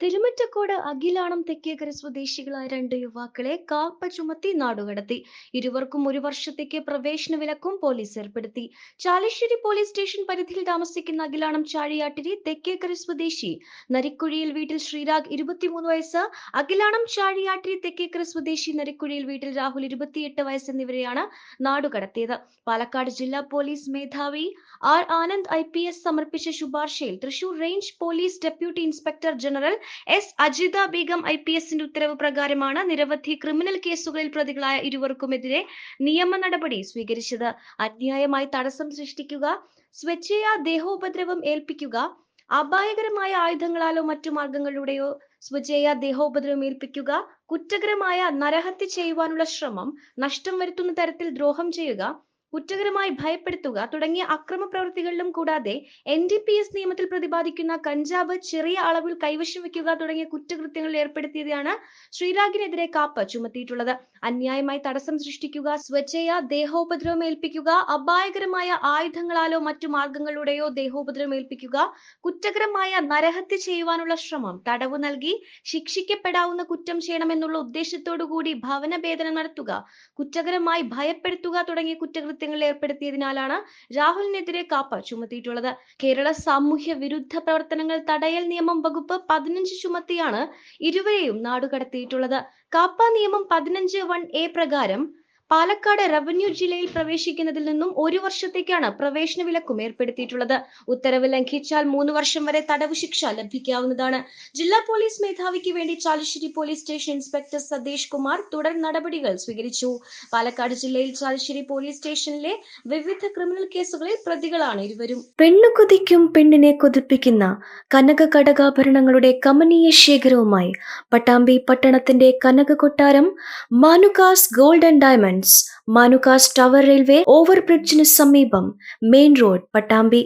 തിരുമറ്റക്കോട് അഖിലാണം തെക്കേക്കര സ്വദേശികളായ രണ്ട് യുവാക്കളെ കാപ്പ ചുമത്തി നാടുകടത്തി. ഇരുവർക്കും ഒരു വർഷത്തേക്ക് പ്രവേശന വിലക്കും പോലീസ് ഏർപ്പെടുത്തി. ചാലശ്ശേരി പോലീസ് സ്റ്റേഷൻ പരിധിയിൽ താമസിക്കുന്ന അഖിലാണം ചാഴിയാട്ടിരി തെക്കേക്കര സ്വദേശി. നരിക്കുഴിയിൽ വീട്ടിൽ ശ്രീരാഗ് ഇരുപത്തിമൂന്ന് വയസ്സ് അഖിലാണം ചാഴിയാട്ടിരി തെക്കേക്കര സ്വദേശി നരിക്കുഴിയിൽ വീട്ടിൽ രാഹുൽ ഇരുപത്തിയെട്ട് വയസ്സ് എന്നിവരെയാണ് നാടുകടത്തിയത്. പാലക്കാട് ജില്ലാ പോലീസ് മേധാവി ആർ ആനന്ദ് ഐ സമർപ്പിച്ച ശുപാർശയിൽ Thrissur range police deputy inspector general S. Ajitha Begum I P എസിന്റെ ഉത്തരവ് പ്രകാരമാണ് നിരവധി ക്രിമിനൽ കേസുകളിൽ പ്രതികളായ ഇരുവർക്കുമെതിരെ നിയമ നടപടി സ്വീകരിച്ചത്. അന്യായമായി തടസ്സം സൃഷ്ടിക്കുക സ്വച്ഛയാ ദേഹോപദ്രവം ഏൽപ്പിക്കുക അപായകരമായ ആയുധങ്ങളാലോ മറ്റു മാർഗങ്ങളിലൂടെയോ സ്വജയ ദേഹോപദ്രവം ഏൽപ്പിക്കുക കുറ്റകരമായ നരഹത്യ ചെയ്യുവാനുള്ള ശ്രമം നഷ്ടം വരുത്തുന്ന തരത്തിൽ ദ്രോഹം ചെയ്യുക കുറ്റകരമായി ഭയപ്പെടുത്തുക തുടങ്ങിയ അക്രമ പ്രവൃത്തികളിലും കൂടാതെ എൻ ഡി പി എസ് നിയമത്തിൽ പ്രതിപാദിക്കുന്ന കഞ്ചാവ് ചെറിയ അളവിൽ കൈവശം വെക്കുക തുടങ്ങിയ കുറ്റകൃത്യങ്ങളിൽ ഏർപ്പെടുത്തിയതാണ് ശ്രീരാഗിനെതിരെ കാപ്പ ചുമത്തിയിട്ടുള്ളത്. അന്യായമായി തടസ്സം സൃഷ്ടിക്കുക സ്വച്ഛയ ദേഹോപദ്രവം ഏൽപ്പിക്കുക അപായകരമായ ആയുധങ്ങളാലോ മറ്റു മാർഗങ്ങളിലൂടെയോ ദേഹോപദ്രവം ഏൽപ്പിക്കുക കുറ്റകരമായ നരഹത്യ ചെയ്യുവാനുള്ള ശ്രമം തടവ് നൽകി ശിക്ഷിക്കപ്പെടാവുന്ന കുറ്റം ചെയ്യണമെന്നുള്ള ഉദ്ദേശത്തോടു കൂടി ഭവന ഭേദനം നടത്തുക കുറ്റകരമായി ഭയപ്പെടുത്തുക തുടങ്ങിയ കുറ്റകൃത്യങ്ങളിൽ ഏർപ്പെടുത്തിയതിനാലാണ് രാഹുലിനെതിരെ കാപ്പ ചുമത്തിയിട്ടുള്ളത്. കേരള സാമൂഹ്യ വിരുദ്ധ പ്രവർത്തനങ്ങൾ തടയൽ നിയമം വകുപ്പ് പതിനഞ്ച് ചുമത്തിയാണ് ഇരുവരെയും നാടുകടത്തിയിട്ടുള്ളത്. കാപ്പ നിയമം പതിനഞ്ച് വൺ എ പ്രകാരം പാലക്കാട് റവന്യൂ ജില്ലയിൽ പ്രവേശിക്കുന്നതിൽ നിന്നും ഒരു വർഷത്തേക്കാണ് പ്രവേശന വിലക്കും ഏർപ്പെടുത്തിയിട്ടുള്ളത്. ഉത്തരവ് ലംഘിച്ചാൽ മൂന്ന് വർഷം വരെ തടവ് ശിക്ഷ ലഭിക്കാവുന്നതാണ്. ജില്ലാ പോലീസ് മേധാവിക്ക് വേണ്ടി Chalissery police station inspector Satheesh Kumar തുടർ നടപടികൾ സ്വീകരിച്ചു. പാലക്കാട് ജില്ലയിൽ ചാലശ്ശേരി പോലീസ് സ്റ്റേഷനിലെ വിവിധ ക്രിമിനൽ കേസുകളിൽ പ്രതികളാണ് ഇരുവരും. പെണ്ണു കൊതിക്കും പെണ്ണിനെ കൊതിപ്പിക്കുന്ന കനക കടകാഭരണങ്ങളുടെ കമനീയ ശേഖരവുമായി പട്ടാമ്പി പട്ടണത്തിന്റെ കനക കൊട്ടാരം Manukas gold and diamonds Manukas tower railway ഓവർബ്രിഡ്ജിന് സമീപം മെയിൻ റോഡ് പട്ടാമ്പി.